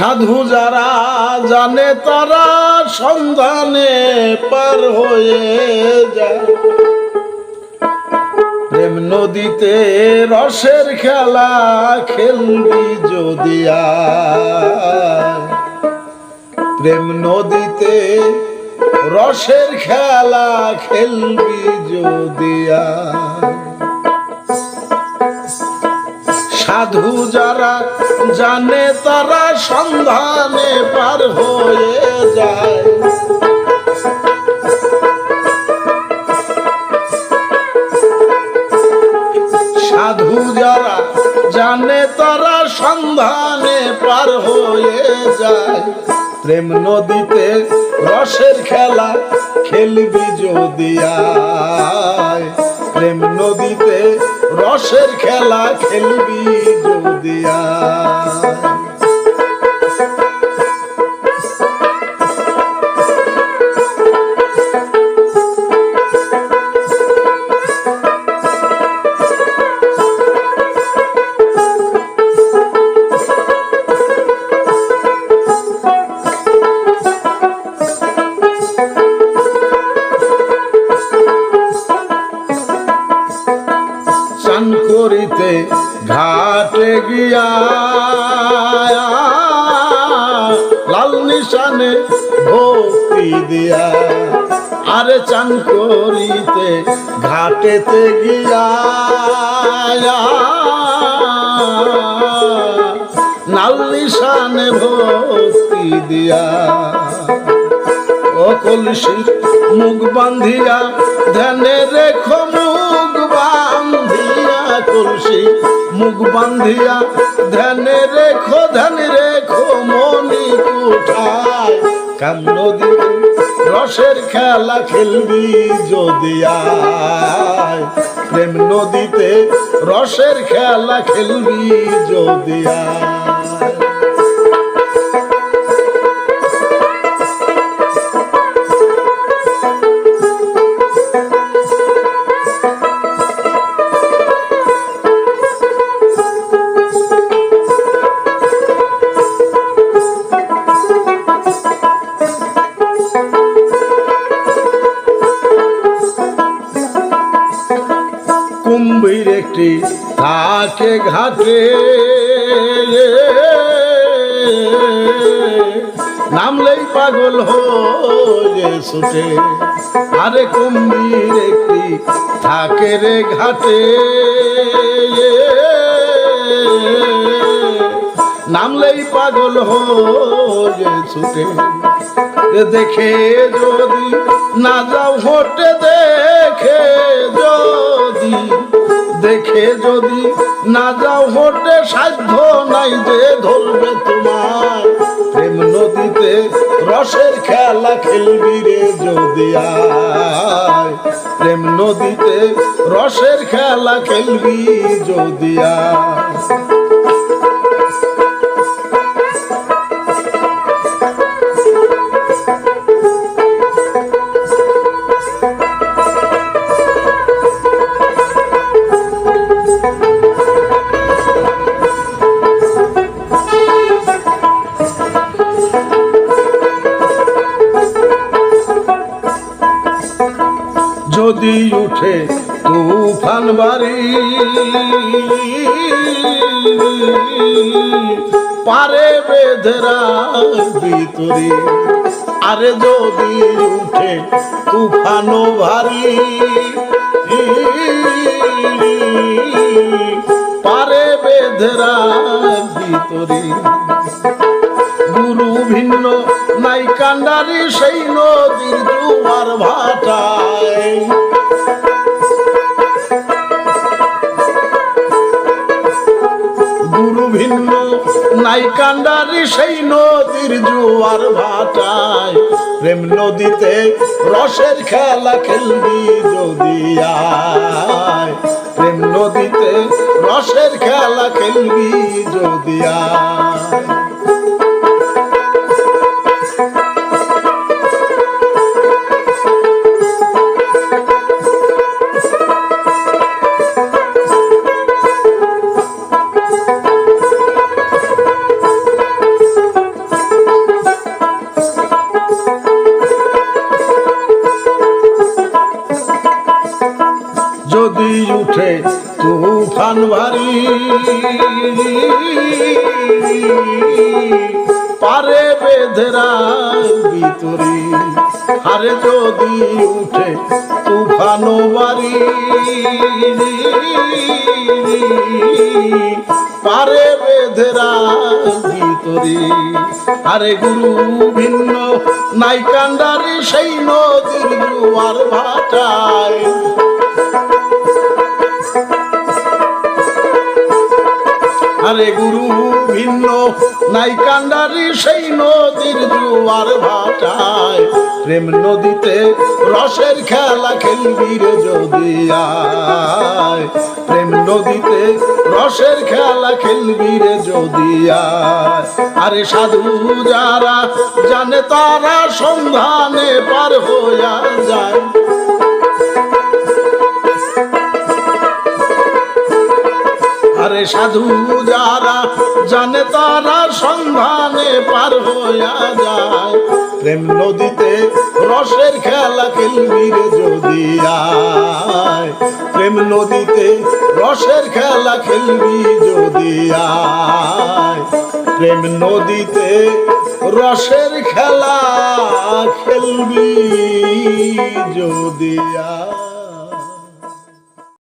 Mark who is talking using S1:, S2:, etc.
S1: সাধু যারা জানে তারা সন্ধানে পার হয়ে যায় প্রেম নদীতে রসের খেলা খেলবি যদি। প্রেম নদীতে রসের খেলা খেলবি যদি আয়। সাধু যারা জানে তারা সন্ধানে পার হয়ে যায়। সাধু যারা জানে তারা সন্ধানে পার হয়ে যায়। প্রেম নদীতে রসের খেলা খেলবি যদি প্রেম নদীতে রসের খেলা খেলবি যদি। করিতে ঘাটে গিয়া লাল নিশানে ভক্তি দিয়া, আরে চান করিতে ঘাটেতে গিয়া, লাল নিশানে ভক্তি দিয়া। ও কলসি মুখ বান্ধিয়া, ধ্যানে রেখো কলসি মুখ বান্ধিয়া, ধ্যানে রেখো ধ্যানে রেখো মনি কুঠায় কাম রসের খেলা খেলবি যদি প্রেম নদীতে রসের খেলা খেলবি যদি আয়। কুম্ভীর একটি থাকে ঘাটে নামলেই পাগল হয়ে ছুটে। আরে কুম্ভীর একটি থাকে রে ঘাটে নামলেই পাগল হয়ে ছুটে। দেখে যদি না যাও, হটে দেখে দেখে যদি না যাও হটে সাধ্য নাই যে ধরবে তোমার। প্রেম নদীতে রসের খেলা খেলবি রে যদি প্রেম নদীতে রসের খেলা খেলবি যদি আয়। উঠে তুফান বাড়ি। পারে বেধরা ভিতরে, আরে যদি উঠে তুফানো ভারী। পারে বেধরা ভিতরে, গুরু ভিন্ন নাই কান্ডারি, সেই নদীর দুয়ার ভাটায় নাই কান্ডারি সেই নদীর জোয়ার ভাটায়। প্রেম নদীতে রসের খেলা খেলবি যদি প্রেম নদীতে রসের খেলা খেলবি যদি আয়। তুফান পারে বেঁধেরা ভিতরি। আরে যদি উঠে তুফানো বাড়ি পারে বেঁধেরা ভিতরি। আরে গুরু ভিন্ন, নাই কান্ডারি সেই নদীর জুয়ার ভাটায়। আরে গুরু ভিন্ন। নাই কান্ডারি সেই নদীর জুয়ার ভাটায়। প্রেম নদীতে রসের খেলা খেলবি রে যদি আয়। প্রেম নদীতে রসের খেলা খেলবি রে যদি আয়। আরে সাধু যারা জানে তারা সন্ধানে পার হইয়া যায়। আরে সাধু যারা, জানে তারা সন্ধানে পার হইয়া যায়। প্রেম নদীতে রসের খেলা খেলবি রে যদি আয়। প্রেম নদীতে রসের খেলা খেলবি যদি আয়। প্রেম নদীতে রসের খেলা খেলবি যদি আয়।